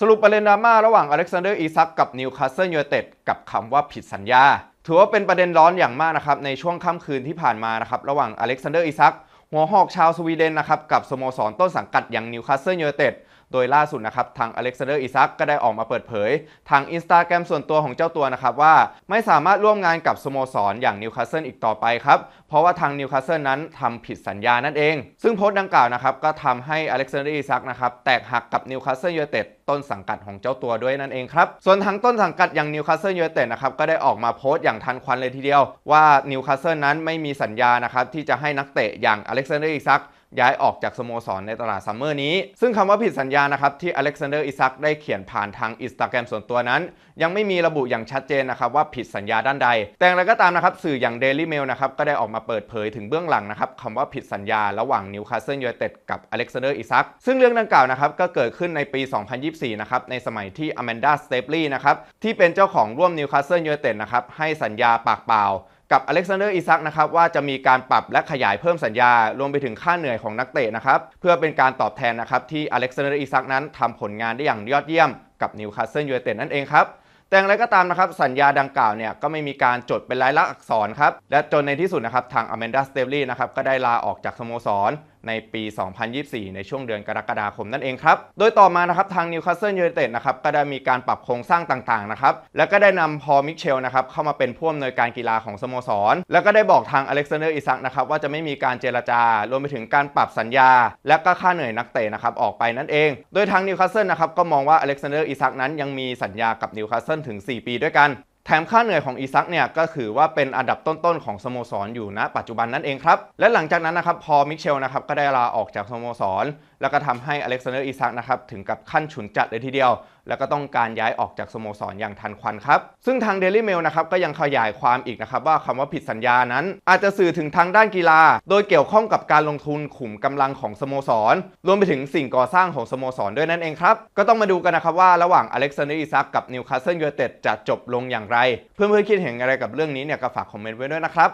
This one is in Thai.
สรุปประเด็นดราม่าระหว่างอเล็กซานเดอร์อีซักกับนิวคาสเซิลยูไนเต็ดกับคำว่าผิดสัญญา ถือว่าเป็นประเด็นร้อนอย่างมากนะครับในช่วงค่ำคืนที่ผ่านมานะครับระหว่างอเล็กซานเดอร์อีซักหัวหอกชาวสวีเดนนะครับกับสโมสรต้นสังกัดอย่างนิวคาสเซิลยูไนเต็ด ดยล่าสุดนะครับทางอเล็กซานเดอร์อีซักก็ได้ออกมาเปิดเผย ทางอินสตาแกรมส่วนตัวของเจ้าตัวนะครับว่าไม่สามารถร่วมงานกับสโมสรอย่างนิวคาสเซิลอีกต่อไปครับ เพราะว่าทางนิวคาสเซิลนั้นทำผิดสัญญานั่นเอง ซึ่งโพสต์ดังกล่าวนะครับก็ทำให้อเล็กซานเดอร์อีซักนะครับแตกหักกับนิวคาสเซิลยูไนเต็ดต้นสังกัดของเจ้าตัวด้วยนั่นเองครับ ส่วนทางต้นสังกัดอย่างนิวคาสเซิลยูไนเต็ดนะครับก็ได้ออกมาโพสต์อย่างทันควันเลยทีเดียว ว่านิวคาสเซิลนั้นไม่มีสัญญานะครับที่จะให้นักเตะอย่างอเล็กซานเดอร์อีซัก ย้ายออกจากสโมสรในตลาดซัมเมอร์นี้ ซึ่งคำว่าผิดสัญญานะครับที่อเล็กซานเดอร์อิซักได้เขียนผ่านทางอินสตาแกรมส่วนตัวนั้น ยังไม่มีระบุอย่างชัดเจนนะครับว่าผิดสัญญาด้านใด แต่อย่างไรก็ตามนะครับสื่ออย่าง Daily Mail นะครับก็ได้ออกมาเปิดเผยถึงเบื้องหลังนะครับคำว่าผิดสัญญาระหว่างนิวคาสเซิลยูไนเต็ดกับอเล็กซานเดอร์อิซักซึ่งเรื่องดังกล่าวนะครับก็เกิดขึ้นในปี 2024 นะครับในสมัยที่อแมนดาสเตปลีย์นะครับที่เป็นเจ้าของร่วมนิวคาสเซิลยูไนเต็ดนะครับให้สัญญาปากเปล่า กับอเล็กซานเดอร์อิซักนะครับว่าจะมีการปรับและขยายเพิ่มสัญญา รวมไปถึงค่าเหนื่อยของนักเตะนะครับเพื่อเป็นการตอบแทนนะครับที่อเล็กซานเดอร์อิซักนั้นทำผลงานได้อย่างยอดเยี่ยมกับนิวคาสเซิลยูไนเต็ดนั่นเองครับแต่อย่างไรก็ตามนะครับสัญญาดังกล่าวเนี่ยก็ไม่มีการจดเป็นลายลักษณ์อักษรครับและจนในที่สุดนะครับทางอแมนดาสเตฟลีนะครับก็ได้ลาออกจากสโมสร ในปี 2024 ในช่วงเดือนกรกฎาคมนั่นเองครับ โดยต่อมานะครับทางนิวคาสเซิลยูไนเต็ดนะครับก็ได้มีการปรับโครงสร้างต่างๆนะครับแล้วก็ได้นำพอลมิเชลนะครับเข้ามาเป็นผู้อำนวยการกีฬาของสโมสร แล้วก็ได้บอกทางอเล็กซานเดอร์อิซักนะครับว่าจะไม่มีการเจรจารวมไปถึงการปรับสัญญา และก็ค่าเหนื่อยนักเตะนะครับออกไปนั่นเอง โดยทางนิวคาสเซิลนะครับก็มองว่าอเล็กซานเดอร์อิซักนั้นยังมีสัญญากับนิวคาสเซิลถึง 4 ปีด้วยกัน แถมค่าเหนื่อยของอีซักเนี่ยก็ถือว่าเป็นอันดับต้นๆของสโมสรอยู่ณปัจจุบันนั่นเองครับ และหลังจากนั้นนะครับพอมิเชลนะครับก็ได้ลาออกจากสโมสร แล้วก็ทำให้อเล็กซานเดอร์อีซักนะครับถึงกับขั้นฉุนจัดเลยทีเดียว แล้วก็ต้องการย้ายออกจากสโมสรอย่างทันควันครับ ซึ่งทาง Daily Mail นะครับก็ยังขยายความอีกนะครับว่าคำว่าผิดสัญญานั้น อาจจะสื่อถึงทางด้านกีฬา โดยเกี่ยวข้องกับการลงทุนขุมกำลังของสโมสร รวมไปถึงสิ่งก่อสร้างของสโมสรด้วยนั่นเองครับก็ต้องมาดูกันนะครับว่าระหว่างอเล็กซานเดอร์อีซักกับนิวคาสเซิลยูไนเต็ดจะจบลงอย่างไร เพื่อนๆคิดเห็นอะไรกับเรื่องนี้เนี่ยก็ฝากคอมเมนต์ไว้ด้วยนะครับ